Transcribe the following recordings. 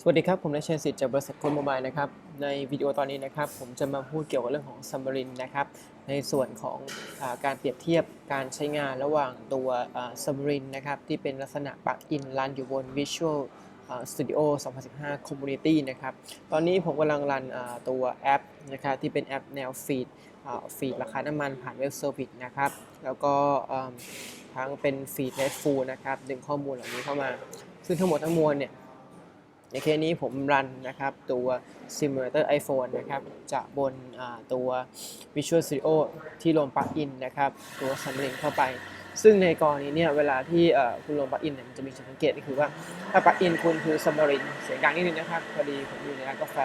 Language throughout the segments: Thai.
สวัสดีครับ ผมนายเชนสิทธิ์จากบริษัทคนโมบายนะครับ ในวิดีโอตอนนี้นะครับ ผมจะมาพูดเกี่ยวกับเรื่องของ Xamarin นนะครับ ในส่วนของอการเปรียบเทียบการใช้งานระหว่างตัวอ่า Xamarin นะครับ ที่เป็นลักษณะปักอินรันอยู่บน Visual อ่า Studio 2015 Community นะครับ ตอนนี้ผมกำลังรันตัวแอปนะครับที่เป็นแอปแนวฟีดฟีดราคาน้ำมันผ่านเว็บเซอร์วิสนะครับ แล้วก็อ่าทั้งเป็นฟีดเ d ฟูนะครับ ดึงข้อมูลเหล่านี้เข้ามา ซึ่งทั้งหมดทั้งมวลเนี่ย ในเคสนี้ผมรันนะครับตัว Simulator iPhone นะครับจากบนตัว Visual Studio ที่ลงปลั๊กอินนะครับตัว Xamarin เข้าไป ซึ่งในกรณีเนี่ยเวลาที่คุณลงปลั๊กอินเนี่ยมันจะมีจุดสังเกตก็คือว่าถ้าปลั๊กอินคุณคือ Xamarin เสียงดังนิดนึงนะครับพอดีผมอยู่ในร้านกาแฟ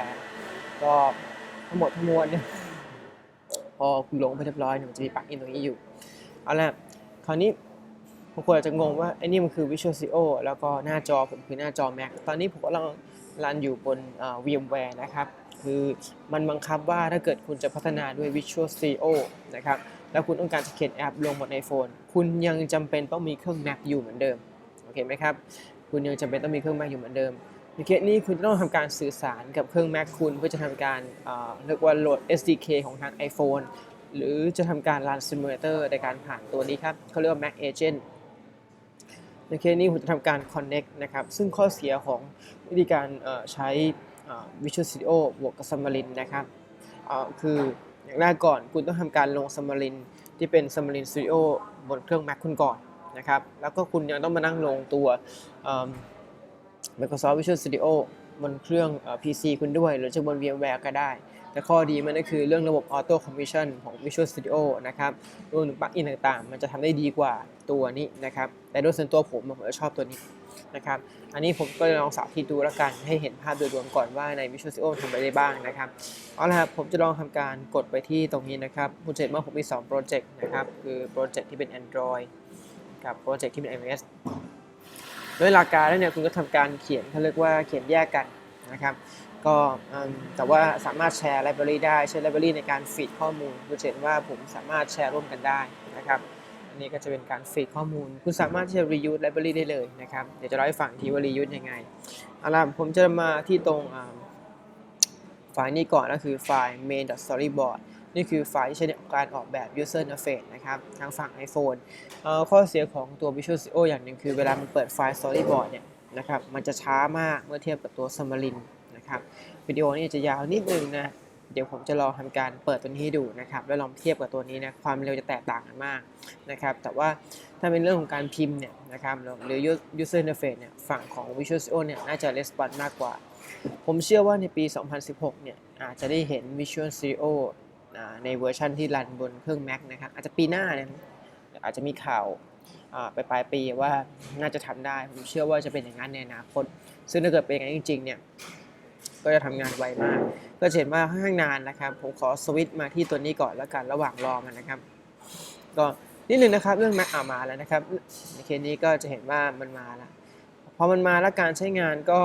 ก็ทั้งหมดทั้งมวลเนี่ยพอคุณลงไปเรียบร้อยเนี่ยมันจะมีปลั๊กอินตรงนี้อยู่เอาละคราวนี้ บางคนอาจจะงงว่าไอ้นี่มันคือ Visual Studio แล้วก็หน้าจอผมคือหน้าจอ Mac ตอนนี้ผมกำลังรันอยู่บนเอ่อ VMware นะครับ คือมันบังคับว่าถ้าเกิดคุณจะพัฒนาด้วย Visual Studio นะครับ แล้วคุณต้องการจะเขียนแอปลงบน iPhone คุณยังจำเป็นต้องมีเครื่อง Mac อยู่เหมือนเดิม โอเคไหมครับ คุณยังจำเป็นต้องมีเครื่อง Mac อยู่เหมือนเดิม ในเคสนี้คุณต้องทำการสื่อสารกับเครื่อง Mac คุณเพื่อจะทำการเอ่อเรียกว่าโหลด SDK ของทาง iPhone หรือจะทำการรัน Simulator ในการผ่านตัวนี้ครับเขาเรียกว่า Mac Agent ในเคสนี้ผมจะทำการ connect นะครับ ซึ่งข้อเสียของวิธีการใช้ Visual Studio บวกกับ Xamarin นะครับคืออย่างแรกก่อนคุณต้องทำการลง Xamarin ที่เป็น Xamarin Studio บนเครื่อง Mac คุณก่อนนะครับ แล้วก็คุณยังต้องมานั่งลงตัว Microsoft Visual Studio บนเครื่อง PC คุณด้วย หรือจะบน VMware ก็ได้ แต่ข้อดีมันก็คือเรื่องระบบ Auto Commission ของ Visual Studio นะครับรวมถึงปลั๊กอินต่างๆ มันจะทำได้ดีกว่าตัวนี้นะครับ แต่โดยส่วนตัวผมผมชอบตัวนี้นะครับ อันนี้ผมก็จะลองสาธิตดูแล้วกัน ให้เห็นภาพโดยรวมก่อนว่าใน Visual Studio ทำอะไรได้บ้างนะครับ เอาละครับ ผมจะลองทำการกดไปที่ตรงนี้นะครับคุณจะเห็นว่าผมมี2โปรเจกต์นะครับ คือโปรเจกต์ที่เป็น Android กับโปรเจกต์ที่เป็น iOS โดยหลักการแล้วเนี่ยคุณก็ทำการเขียนเขาเรียกว่าเขียนแยกกันนะครับก็แต่ว่าสามารถแชร์ไลบรารีได้ใช้ไลบรารีในการฟีดข้อมูลคุณเห็นว่าผมสามารถแชร์ร่วมกันได้นะครับอันนี้ก็จะเป็นการฟีดข้อมูล คุณสามารถที่จะ reuse library ได้เลยนะครับเดี๋ยวจะเล่าให้ฟังทีว่า reuse ยังไงเอาล่ะผมจะมาที่ตรงอ่าไฟล์นี้ก่อนก็คือไฟล์ main.storyboard นี่คือไฟล์ที่ใช้ในการออกแบบ user interface นะครับ ทางฝั่ง iPhone ข้อเสียของตัว Visual Studio อย่างหนึ่งคือเวลามันเปิดไฟล์ storyboard เนี่ยนะครับ มันจะช้ามากเมื่อเทียบกับตัว Xamarin นะครับ วิดีโอนี้จะยาวนิดนึงนะ เดี๋ยวผมจะลองทำการเปิดตัวนี้ดูนะครับ แล้วลองเทียบกับตัวนี้นะ ความเร็วจะแตกต่างกันมากนะครับ แต่ว่าถ้าเป็นเรื่องของการพิมพ์เนี่ยนะครับหรือ user interface เนี่ย ฝั่งของ Visual Studio เนี่ยน่าจะ response มากกว่า ผมเชื่อว่าในปี 2016 เนี่ยอาจจะได้เห็น Visual Studio ในเวอร์ชันที่รันบนเครื่อง Mac นะครับอาจจะปีหน้าเนี่ยอาจจะมีข่าวไปปลายปีว่าน่าจะทำได้ ผมเชื่อว่าจะเป็นอย่างนั้นในอนาคต ซึ่งถ้าเกิดเป็นอย่างนั้นจริงๆเนี่ยก็จะทำงานไวมาก ก็เห็นว่าค่อนข้างนานนะครับ ผมขอสวิตช์มาที่ตัวนี้ก่อนแล้วกันระหว่างรอมันนะครับ ก็นิดนึงนะครับเรื่อง Mac อามาแล้วนะครับในเคสนี้ก็จะเห็นว่ามันมาแล้ว อมันมาแล้วการใช้งานก็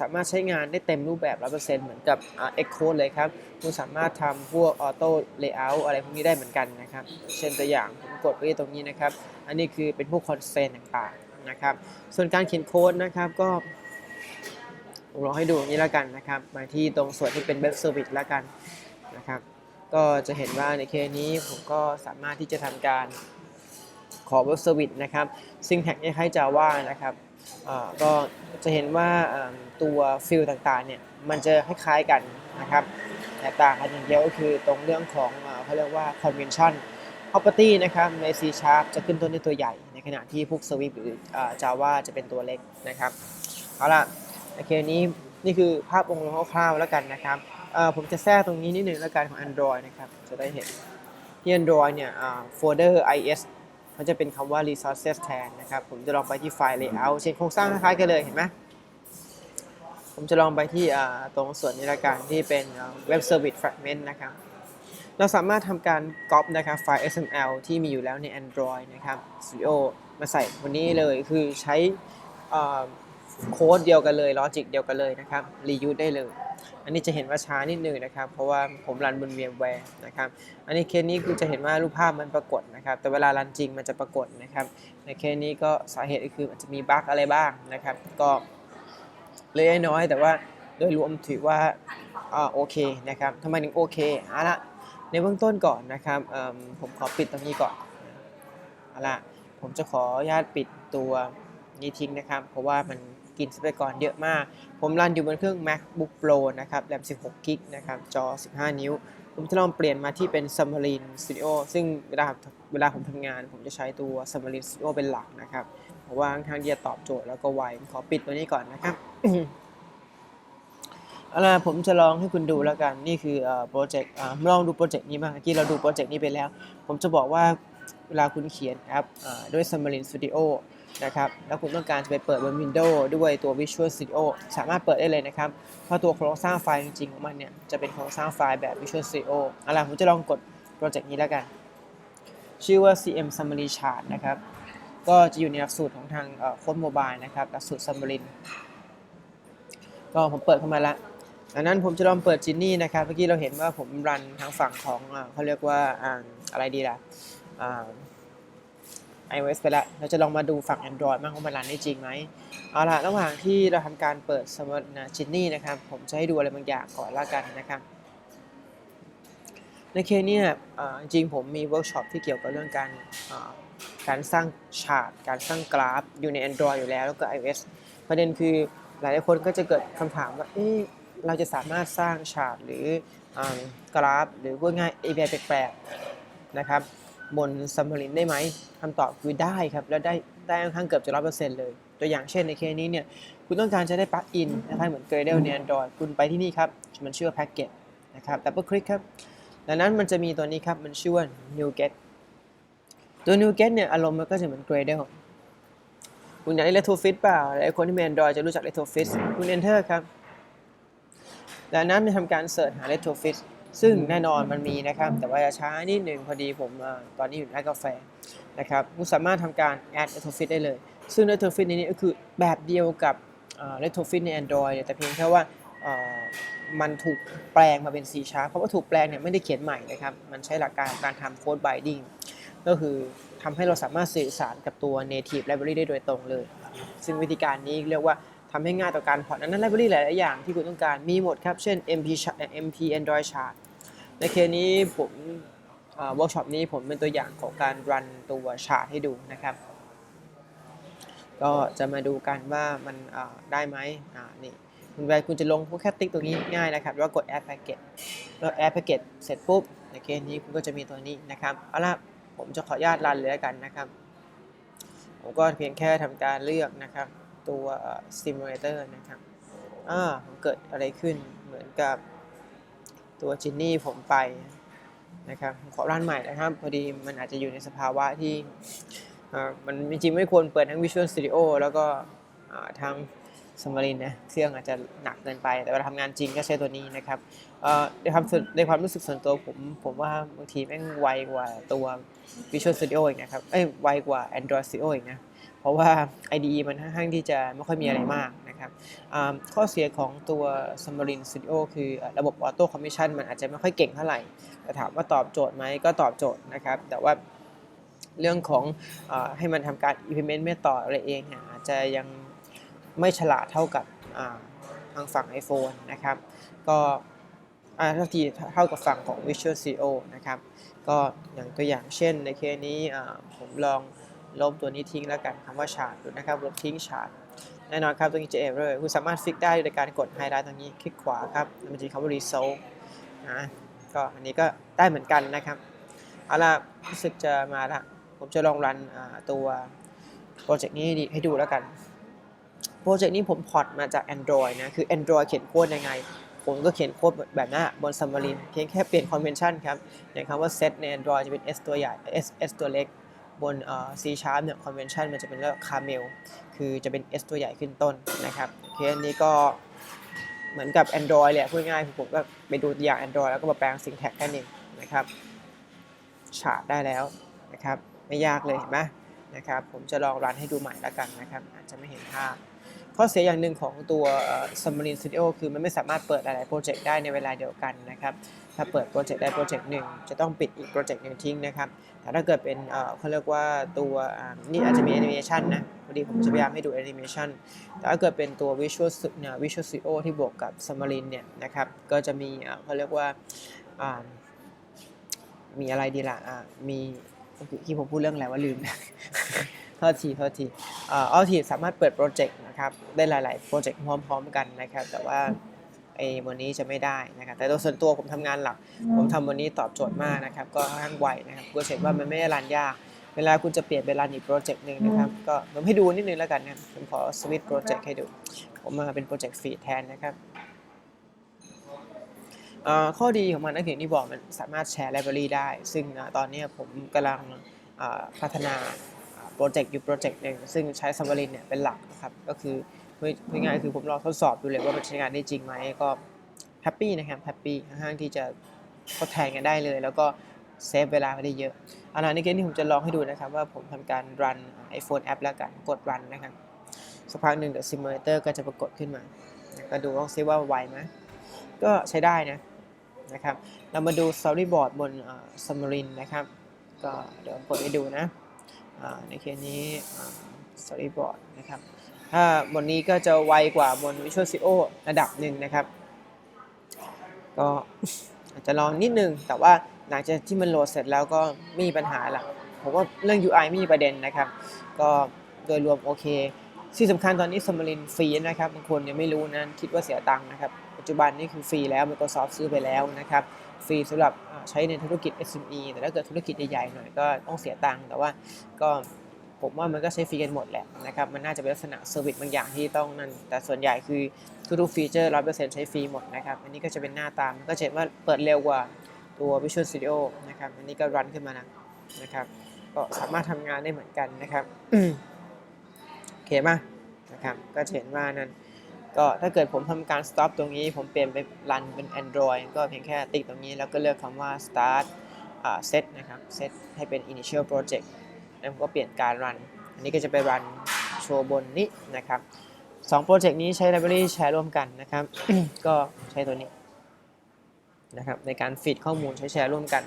สามารถใช้งานได้เต็มรูปแบบ 100%เหมือนกับเอ่า Xcode เลยครับ คุณสามารถทำพวก Auto Layout อะไรพวกนี้ได้เหมือนกันนะครับ เช่นตัวอย่างผมกดไปตรงนี้นะครับ อันนี้คือเป็นพวก constraint ต่างๆนะครับ ส่วนการเขียนโค้ดนะครับก็ผมลองให้ดูนี้แล้วกันนะครับ มาที่ตรงส่วนที่เป็นเว็บเซอร์วิสแล้วกันนะครับ ก็จะเห็นว่าในเคสนี้ผมก็สามารถที่จะทำการขอเว็บเซอร์วิสนะครับซิงแท็กคล้ายๆ Java นะครับ ก็จะเห็นว่าตัวฟิลต่างๆเนี่ยมันจะคล้ายๆกันนะครับแต่ต่างกันอย่างเดียวก็คือตรงเรื่องของเขาเรียกว่า convention property นะครับใน C Sharp จะขึ้นต้นด้วยตัวใหญ่ ในขณะที่พวก Swift หรืออ่า Java จะเป็นตัวเล็กนะครับเอาล่ะโอเคนี้นี่คือภาพองค์รวมคร่าวๆแล้วกันนะครับผมจะแทรกตรงนี้นิดหนึ่งแล้วกันของ Android นะครับจะได้เห็นที่ Android เนี่ยโฟลเดอร์ IS มันจะเป็นคำว่า resources แทนนะครับ ผมจะลองไปที่ไฟล์ layout เช่นโครงสร้างคล้ายๆกันเลยเห็นไหมผมจะลองไปที่ตรงส่วนนี้ละกันที่เป็น web service fragment นะครับ เราสามารถทำการก๊อปนะครับไฟล์ XML ที่มีอยู่แล้วใน Android นะครับ Studio มาใส่วันนี้เลยคือใช้โค้ดเดียวกันเลยลอจิกเดียวกันเลยนะครับรียูสได้เลย อันนี้จะเห็นว่าช้านิดนึงนะครับ เพราะว่าผมรันบน VMware นะครับ อันนี้เคสนี้คือจะเห็นว่ารูปภาพมันปรากฏนะครับ แต่เวลารันจริงมันจะปรากฏนะครับ ในเคสนี้ก็สาเหตุก็คือมันจะมีบั๊กอะไรบ้างนะครับ ก็เล็กน้อยแต่ว่าโดยรวมถือว่าอ่าโอเคนะครับทำไมถึงโอเคเอาละในเบื้องต้นก่อนนะครับผมขอปิดตรงนี้ก่อนเอาละผมจะขออนุญาตปิดตัวนี้ทิ้งนะครับ เพราะว่ามัน กินทรัพยากรเยอะมาก ผมรันอยู่บนเครื่อง MacBook Pro นะครับแรม16กิกนะครับจอ 15 นิ้ว ผมจะลองเปลี่ยนมาที่เป็น Xamarin Studio ซึ่งเวลาเวลาผมทำงาน ผมจะใช้ตัว Xamarin Studio เป็นหลักนะครับเพราะว่าค่อนข้างที่จะตอบโจทย์แล้วก็ไวขอปิดตัวนี้ก่อนนะครับเอาล่ะผมจะลองให้คุณดูแล้วกันนี่คือโปรเจกต์ลองดูโปรเจกต์นี้บ้างเมื่อกี้เราดูโปรเจกต์นี้ไปแล้ว ผมจะบอกว่าเวลาคุณเขียนแอปด้วย Xamarin Studio นะครับ แล้วคุณต้องการจะไปเปิดบน Windows ด้วยตัว Visual Studio สามารถเปิดได้เลยนะครับ เพราะตัวโครงสร้างไฟล์จริงๆของมันเนี่ยจะเป็นโครงสร้างไฟล์แบบ Visual Studio เอาล่ะผมจะลองกดโปรเจกต์นี้แล้วกัน ชื่อว่า CM Summary Chart นะครับ ก็จะอยู่ในหลักสูตรของทางโค้ดโมบายนะครับ หลักสูตร Xamarin ก็ผมเปิดเข้ามาแล้วดังนั้นผมจะลองเปิดจินนี่นะครับ เมื่อกี้เราเห็นว่าผมรันทางฝั่งของอเขาเรียกว่าออะไรดีล่ะอ่า iOS ไปแล้ว เราจะลองมาดูฝั่ง Android บ้างว่ามันรันได้จริงไหม เอาล่ะ ระหว่างที่เราทำการเปิดสมมตินะจินนี่นะครับ ผมจะให้ดูอะไรบางอย่างก่อนละกันนะครับ ในเคสเนี่ยอ่าจริงผมมีเวิร์กช็อปที่เกี่ยวกับเรื่องการการสร้างชาร์ตการสร้างกราฟอยู่ใน Android อยู่แล้วแล้วก็ iOS ประเด็นคือหลายคนก็จะเกิดคำถามว่าเอ๊ะเราจะสามารถสร้างชาร์ตหรืออกราฟ หรือพูดง่าย API แปลกๆนะครับ บน Xamarin ได้ไหมคำตอบคือได้ครับ แล้วได้ได้ค่อนข้างเกือบจะร้อยเปอร์เซ็นต์เลย ตัวอย่างเช่นในเคสนี้เนี่ย คุณต้องการจะได้ปลั๊กอินนะครับเหมือน Gradle ใน Android คุณไปที่นี่ครับ มันชื่อว่า Packet นะครับ Double click ครับดังนั้นมันจะมีตัวนี้ครับ มันชื่อว่า NewGet ตัว NewGet เนี่ยอารมณ์มันก็จะเหมือน Gradle คุณอยากได้ Retrofit เปล่าหลายคนที่มี Android จะรู้จัก Retrofit คุณ Enter ครับดังนั้นจะทำการเสิร์ชหา Retrofit ซึ่งแน่นอนมันมีนะครับ แต่ว่าจะช้านิดหนึ่งพอดีผมเอ่อตอนนี้อยู่ร้านกาแฟนะครับคุณสามารถทำการ add retrofit ได้เลย ซึ่ง retrofit ในนี้ก็คือแบบเดียวกับเอ่อ retrofit ใน Android เนี่ยแต่เพียงแค่ว่าเอ่อมันถูกแปลงมาเป็น C Sharp เพราะว่าถูกแปลงเนี่ยไม่ได้เขียนใหม่นะครับ มันใช้หลักการการทำ code binding ก็คือทำให้เราสามารถสื่อสารกับตัว native library ได้โดยตรงเลย ซึ่งวิธีการนี้เรียกว่าทำให้ง่ายต่อการพอร์ตอันนั้น library หลาย ๆ อย่างที่คุณต้องการมีหมดครับ เช่น MP chart MP Android chart ในเคสนี้ผมเวิร์กช็อปนี้ผมเป็นตัวอย่างของการรันตัวชาร์ตให้ดูนะครับ ก็จะมาดูกันว่ามันได้ไหมอ่านี่คุณไปคุณจะลงแค่ติ๊กตรงนี้ง่ายนะครับแล้วกด add packet แล้ว add packet เสร็จปุ๊บในเคสนี้คุณก็จะมีตัวนี้นะครับเอาล่ะผมจะขออนุญาตรันเลยแล้วกันนะครับ ผมก็เพียงแค่ทำการเลือกนะครับตัว simulator นะครับอ่าผมเกิดอะไรขึ้นเหมือนกับ ตัวจินนี่ผมไปนะครับขอรันใหม่นะครับพอดีมันอาจจะอยู่ในสภาวะที่มันจริงๆไม่ควรเปิดทั้ง Visual Studio แล้วก็ทั้ง Xamarin นะเครื่องอาจจะหนักเกินไป แต่เวลาทำงานจริงก็ใช้ตัวนี้นะครับในความในความรู้สึกส่วนตัวผม ผมว่าบางทีแม่งไวกว่าตัว Visual Studio อีกนะครับเอ้ยไวกว่า Android Studio อีกนะ เพราะว่า IDE มันค่อนข้างที่จะไม่ค่อยมีอะไรมากนะ ครับข้อเสียของตัว Xamarin Studio คือระบบ Auto Commission มันอาจจะไม่ค่อยเก่งเท่าไหร่แต่ถามว่าตอบโจทย์ไหมก็ตอบโจทย์นะครับ แต่ว่าเรื่องของอให้มันทำการ implement ไม่ต่ออะไรเองอาจจะยังไม่ฉลาดเท่ากับทางฝั่ง iPhone นะครับ ก็อ่าเท่าทีเท่ากับฝั่งของ Visual Studio นะครับ ก็อย่างตัวอย่างเช่นในเคสนี้ผมลองลบตัวนี้ทิ้งแล้วกันคำว่าชาร์ตดูนะครับลบทิ้งชาร์ต แน่นอนครับตรงนี้จะ error คุณสามารถฟิกได้โดยการกดไฮไลท์ตรงนี้คลิกขวาครับมันจะมีคำว่า result นะก็อันนี้ก็ได้เหมือนกันนะครับเอาล่ะรู้สึกจะมาละผมจะลองรันอ่าตัวโปรเจกต์นี้ให้ดีให้ดูแล้วกันโปรเจกต์นี้ผมพอร์ตมาจาก Android นะ คือ Android เขียนโค้ดยังไง ผมก็เขียนโค้ดแบบนั้บน Xamarin เพียงแค่เปลี่ยน convention ครับ อย่างคำว่า set ใน Android จะเป็น s ตัวใหญ่ s s ตัวเล็ก บน C Sharp เนี่ย convention มันจะเป็นเรื่อง camel คือจะเป็น s ตัวใหญ่ขึ้นต้นนะครับโอเคสนี้ก็เหมือนกับ Android แหละพูดง่ายคือผมก็ไปดูตัวอย่าง Android แล้วก็มาแปลง syntax แค่นี้นะครับฉาดได้แล้วนะครับ ไม่ยากเลยเห็นไหมนะครับ ผมจะลองรันให้ดูใหม่แล้วกันนะครับ อาจจะไม่เห็นภาพข้อเสียอย่างหนึ่งของตัวเอ่อ Xamarin Studio คือมันไม่สามารถเปิดหลายๆโปรเจกต์ได้ในเวลาเดียวกัน นะครับถ้าเปิดโปรเจกต์ใดโปรเจกต์หนึ่งจะต้องปิดอีกโปรเจกต์หนึ่งทิ้งนะครับแต่ถ้าเกิดเป็นเขาเรียกว่าตัวนี่อาจจะมีแอนิเมชันนะพอดีผมจะพยายามให้ดูแอนิเมชันแต่ถ้าเกิดเป็นตัว Visual เนี่ย Visual Studio ที่บวกกับ Xamarin เนี่ยนะครับก็จะมีเขาเรียกว่ามีอะไรดีล่ะอ่ามีที่ผมพูดเรื่องอะไรว่าลืมโทษทีโทษทีอ่าเอาทีสามารถเปิดโปรเจกต์นะครับ ได้หลาย ๆ โปรเจกต์พร้อม ๆ กันนะครับ แต่ว่า ไอ้วันนี้จะไม่ได้นะครับแต่โดยส่วนตัวผมทำงานหลัก ผมทำวันนี้ตอบโจทย์มากนะครับก็ค่อนข้างไวนะครับก็เห็นว่ามันไม่ได้รันยากเวลาคุณจะเปลี่ยนเป็นรันอีกโปรเจกต์หนึ่งนะครับก็ผมให้ดูนิดนึงแล้วกันนะครับผมขอสวิตช์โปรเจกต์ให้ดู ผมมาเป็นโปรเจกต์ฟีดแทนนะครับเอ่อข้อดีของมันก็อย่างที่บอกมันสามารถแชร์ไลบรารีได้ ซึ่งอ่าตอนนี้ผมกำลังอ่าพัฒนาโปรเจกต์อยู่โปรเจกต์หนึ่งซึ่งใช้ซัมบ r รินเนี่ยเป็นหลักนะครับก็คือ พูดง่ายคือผมลองทดสอบดูเลยว่ามันใช้งานได้จริงไหมก็แฮปปี้นะครับแฮปปี้ค่อนข้างที่จะทดแทนกันได้เลย แล้วก็เซฟเวลาไปได้เยอะอันนั้ในเกมที่ผมจะลองให้ดูนะครับ ว่าผมทำการ run iPhone app แล้วกันกด run นะครับสักพักหนึ่งเดี๋ยว simulator ก็จะปรากฏขึ้นมาก็ดูว่าซิว่าไวไหมก็ใช้ได้นะนะครับ เรามาดู storyboard บนอ่า Xamarin นะครับ ก็เดี๋ยวผมเปิดให้ดูนะในเคสนี้อ่า storyboard นะครับ ถ้าบนนี้ก็จะไวกว่าบน Visual Studio ระดับหนึ่งนะครับ ก็อาจจะลองนิดนึง แต่ว่าหลังจากที่มันโหลดเสร็จแล้วก็ไม่มีปัญหาละผมว่าเรื่อง UI ไม่มีประเด็นนะครับ ก็โดยรวมโอเคที่สำคัญตอนนี้ Xamarin ฟรีนะครับบางคนยังไม่รู้นะคิดว่าเสียตังค์นะครับ ปัจจุบันนี่คือฟรีแล้ว Microsoft ซื้อไปแล้วนะครับ ฟรีสำหรับใช้ในธุรกิจ SME แต่ถ้าเกิดธุรกิจใหญ่ๆหน่อยก็ต้องเสียตังค์แต่ว่าก็ ผมว่ามันก็ใช้ฟรีกันหมดแหละนะครับมันน่าจะเป็นลักษณะเซอร์วิสบางอย่างที่ต้องนั่นแต่ส่วนใหญ่คือทุกๆฟีเจอร์100%ใช้ฟรีหมดนะครับอันนี้ก็จะเป็นหน้าตามก็จะเห็นว่าเปิดเร็วกว่าตัว Visual Studio นะครับอันนี้ก็รันขึ้นมานะนะครับก็สามารถทำงานได้เหมือนกันนะครับโอเคป่ะนะครับก็จะเห็นว่านั่นก็ถ้าเกิดผมทำการ stop ตรงนี้ ผมเปลี่ยนไปรันเป็น Android ก็เพียงแค่ติ๊กตรงนี้แล้วก็เลือกคำว่า start set นะครับ set ให้เป็น initial project แล้วผมก็เปลี่ยนการรัน อันนี้ก็จะไปรันโชว์บนนี้นะครับสองโปรเจกต์นี้ใช้ library แชร์ร่วมกันนะครับ ก็ใช้ตัวนี้นะครับในการฟีดข้อมูลใช้แชร์ร่วมกัน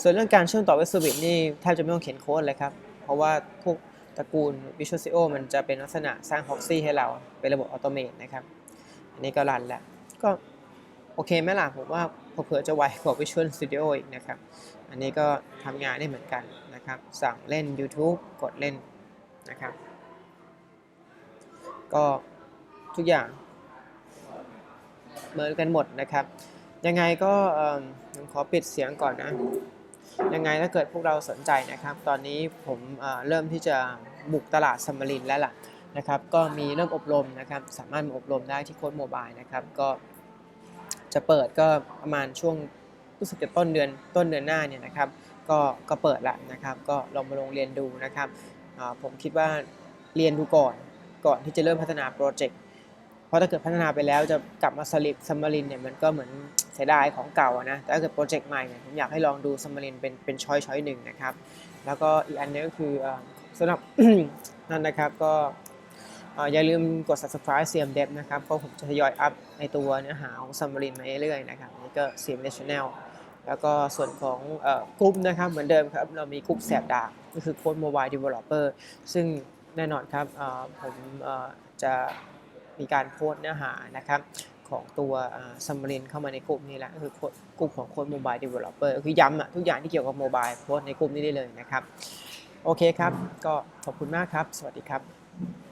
ส่วนเรื่องการเชื่อมต่อเว็บเซอร์วิสนี่แทบจะไม่ต้องเขียนโค้ดเลยครับ เพราะว่าพวกตระกูล Visual SEO มันจะเป็นลักษณะสร้าง proxy ให้เรา เป็นระบบออโตเมตนะครับ อันนี้ก็รันแล้ว ก็โอเคไหมล่ะผมว่าเผื่อจะไวกว่า Visual Studio อีกนะครับ อันนี้ก็ทำงานได้เหมือนกัน นะครับ สั่งเล่น YouTube กดเล่นนะครับ ก็ทุกอย่างเหมือนกันหมดนะครับ ยังไงก็ผมขอปิดเสียงก่อนนะ ยังไงถ้าเกิดพวกเราสนใจนะครับ ตอนนี้ผมเอ่อเริ่มที่จะบุกตลาดซัมมารินแล้วล่ะนะครับ ก็มีเริ่มอบรมนะครับ สามารถมาอบรมได้ที่โค้ดโมบายนะครับ ก็จะเปิดก็ประมาณช่วงรู้สึกจะต้นเดือนต้นเดือนหน้าเนี่ยนะครับ ก็ก็เปิดละนะครับ ก็ลองมาลงเรียนดูนะครับผมคิดว่าเรียนดูก่อนก่อนที่จะเริ่มพัฒนาโปรเจกต์เพราะถ้าเกิดพัฒนาไปแล้วจะกลับมาสลิปซัมมารินเนี่ยมันก็เหมือนเสียดายของเก่านะแต่ถ้าเกิดโปรเจกต์ใหม่เนี่ยผมอยากให้ลองดูซัมมารินเป็นเป็นช้อยช้อยหนึ่งนะครับ แล้วก็อีกอันนึงก็คือสำหรับนั่นนะครับก็อย่าลืมกด subscribe CM Dev นะครับเพราะผมจะทยอยอัพในตัวเนื้อหาของซัมมารินมาเรื่อยๆนะครับนี่ก็ CM Channel แล้ แล้วก็ส่วนของอกลุ่มนะครับเหมือนเดิมครับเรามีกลุ่มแสบดาก็คือโค้ด Mobile Developer ซึ่งแน่นอนครับผมจะมีการโพสเนื้อหานะครับของตัวซัมมารินเข้ามาในกลุ่มนี้แหละก็คือกลุ่มของโค้ด Mobile Developer ก็คือย้ำอะทุกอย่างที่เกี่ยวกับโมบายโพสในกลุ่มนี้ได้เลยนะครับ โอเคครับ ก็ขอบคุณมากครับ สวัสดีครับ